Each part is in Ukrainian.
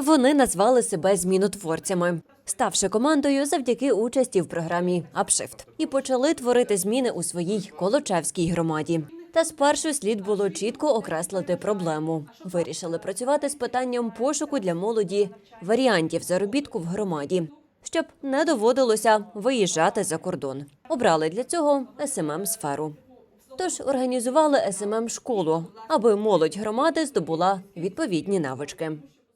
Вони назвали себе змінотворцями, ставши командою завдяки участі в програмі Апшифт, і почали творити зміни у своїй Колочевській громаді. Та спершу слід було чітко окреслити проблему. Вирішили працювати з питанням пошуку для молоді варіантів заробітку в громаді, щоб не доводилося виїжджати за кордон. Обрали для цього СММ сферу. Тож організували СММ школу, аби молодь громади здобула відповідні навички.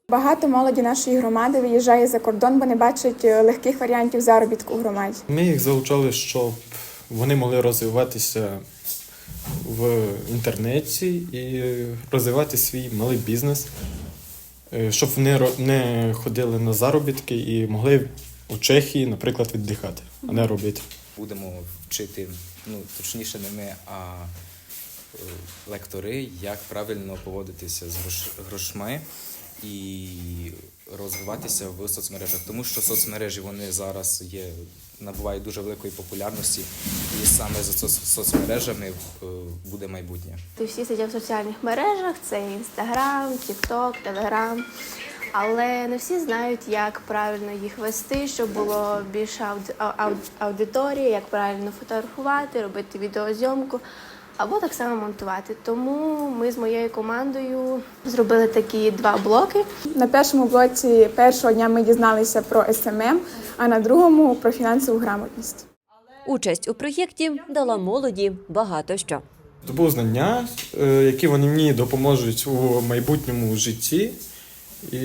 Багато молоді нашої громади виїжджає за кордон, бо не бачать е, легких варіантів заробітку у громаді. Ми їх залучали, щоб вони могли розвиватися в інтернеті і розвивати свій малий бізнес, е, щоб вони не ходили на заробітки і могли у Чехії, наприклад, віддихати, а не робити. Будемо вчити, ну точніше, не ми, а е, лектори, як правильно поводитися з грошми і розвиватися в соцмережах, тому що соцмережі вони зараз є набувають дуже великої популярності, і саме за соц- соцмережами е, буде майбутнє. Ти Всі сидять в соціальних мережах: це Інстаграм, Тікток, Телеграм. Але не всі знають, як правильно їх вести, щоб було більше ауди- ау- ау- аудиторії, як правильно фотографувати, робити відеозйомку або так само монтувати. Тому ми з моєю командою зробили такі два блоки. На першому блоці першого дня ми дізналися про СММ, а на другому про фінансову грамотність. Участь у проєкті дала молоді багато що. Здобув знання, е, які вони мені допоможуть у майбутньому житті, і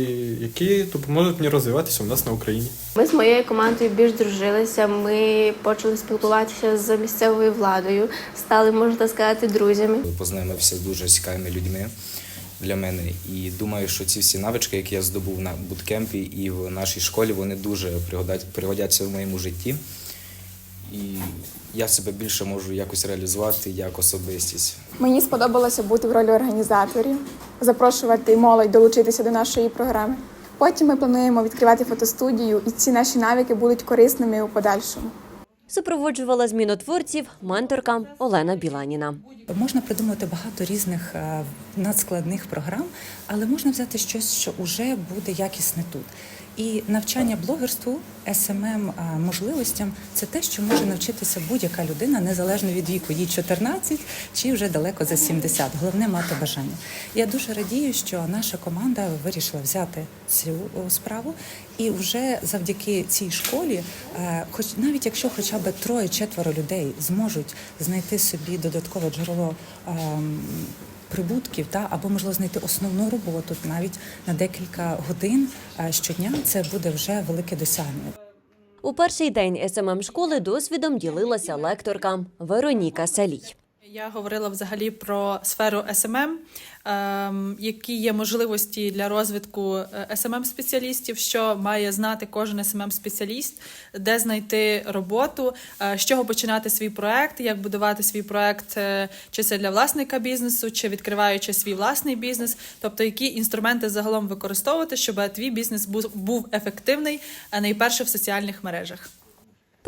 які допоможуть мені розвиватися у нас на Україні. Ми з моєю командою більш дружилися. Ми почали спілкуватися з місцевою владою, стали, можна сказати, друзями. Познайомився з дуже цікавими людьми для мене. І думаю, що ці всі навички, які я здобув на буткемпі і в нашій школі, вони дуже пригодять- пригодяться в моєму житті. І я себе більше можу якось реалізувати як особистість. Мені сподобалося бути в ролі організаторів, запрошувати молодь долучитися до нашої програми. Потім ми плануємо відкривати фотостудію, і ці наші навики будуть корисними у подальшому. Супроводжувала змінотворців менторка Олена Біланіна. Можна придумати багато різних е, надскладних програм, але можна взяти щось, що вже буде якісне тут. І навчання блогерству, SMM е, можливостям це те, що може навчитися будь-яка людина, незалежно від віку, їй 14 чи вже далеко за 70. Головне мати бажання. Я дуже радію, що наша команда вирішила взяти цю справу, і вже завдяки цій школі, е, хоч навіть якщо хоча б троє-четверо людей зможуть знайти собі додаткове джерело. Прибутків та або можливо знайти основну роботу навіть на декілька годин щодня. Це буде вже велике досягнення. У перший день СММ школи досвідом ділилася лекторка Вероніка Салій. Я говорила взагалі про сферу SMM, ем, які є можливості для розвитку smm спеціалістів що має знати кожен smm спеціаліст де знайти роботу, е, з чого починати свій проект, як будувати свій проект, е, чи це для власника бізнесу, чи відкриваючи свій власний бізнес, тобто які інструменти загалом використовувати, щоб твій бізнес був- ефективний, найперше в соціальних мережах.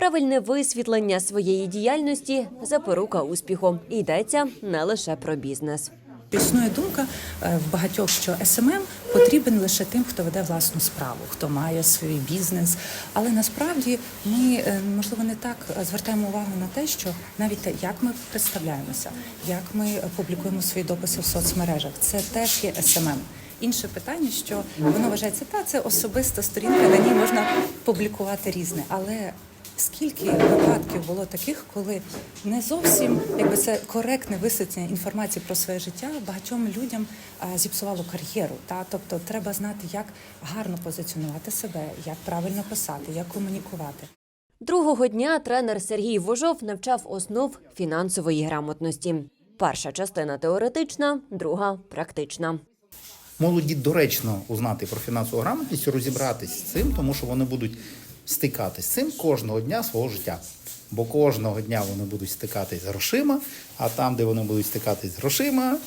Правильне висвітлення своєї діяльності запорука успіху. Йдеться не лише про бізнес. Існує думка е, в багатьох, що СММ потрібен лише тим, хто веде власну справу, хто має свій бізнес. Але насправді ми е, можливо не так звертаємо увагу на те, що навіть те, як ми представляємося, як ми публікуємо свої дописи в соцмережах, це теж є СММ. Інше питання, що воно вважається, та це особиста сторінка, на ній можна публікувати різне, але Скільки випадків було таких, коли не зовсім якби це коректне висвітлення інформації про своє життя багатьом людям а, зіпсувало кар'єру. Та тобто треба знати, як гарно позиціонувати себе, як правильно писати, як комунікувати. Другого дня тренер Сергій Вожов навчав основ фінансової грамотності. Перша частина теоретична, друга практична. молоді доречно узнати про фінансову грамотність розібратись з цим, тому що вони будуть стикатись з цим кожного дня свого життя. Бо кожного дня вони будуть стикатись з грошима, а там, де вони будуть стикатись з грошима,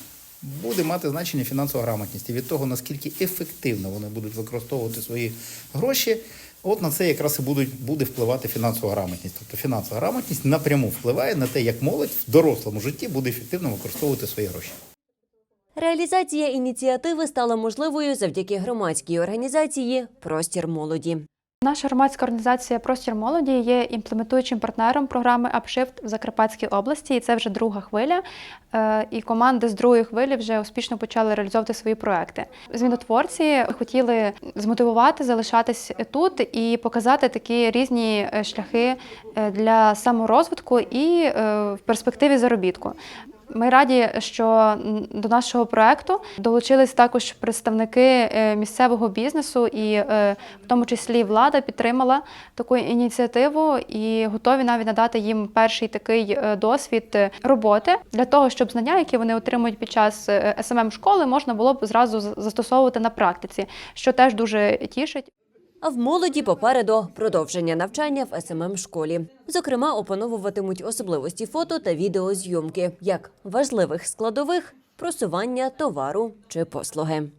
буде мати значення фінансова грамотність. І від того, наскільки ефективно вони будуть використовувати свої гроші, от на це якраз і будуть, буде впливати фінансова грамотність. Тобто фінансова грамотність напряму впливає на те, як молодь в дорослому житті буде ефективно використовувати свої гроші. Реалізація ініціативи стала можливою завдяки громадській організації Простір молоді. Наша громадська організація Простір молоді є імплементуючим партнером програми Upshift в Закарпатській області, і це вже друга хвиля. Е, І команди з другої хвилі вже успішно почали реалізовувати свої проекти. Змінотворці хотіли змотивувати, залишатись тут і показати такі різні е, шляхи е, для саморозвитку і в перспективі заробітку. Ми раді, що до нашого проекту долучились також представники е, місцевого бізнесу, і е, в тому числі влада підтримала таку ініціативу і готові навіть надати їм перший такий е, досвід роботи для того, щоб знання, які вони отримують під час СММ школи, можна було б зразу застосовувати на практиці, що теж дуже тішить. А в молоді попереду продовження навчання в СММ школі. Зокрема, опановуватимуть особливості фото та відеозйомки як важливих складових просування товару чи послуги.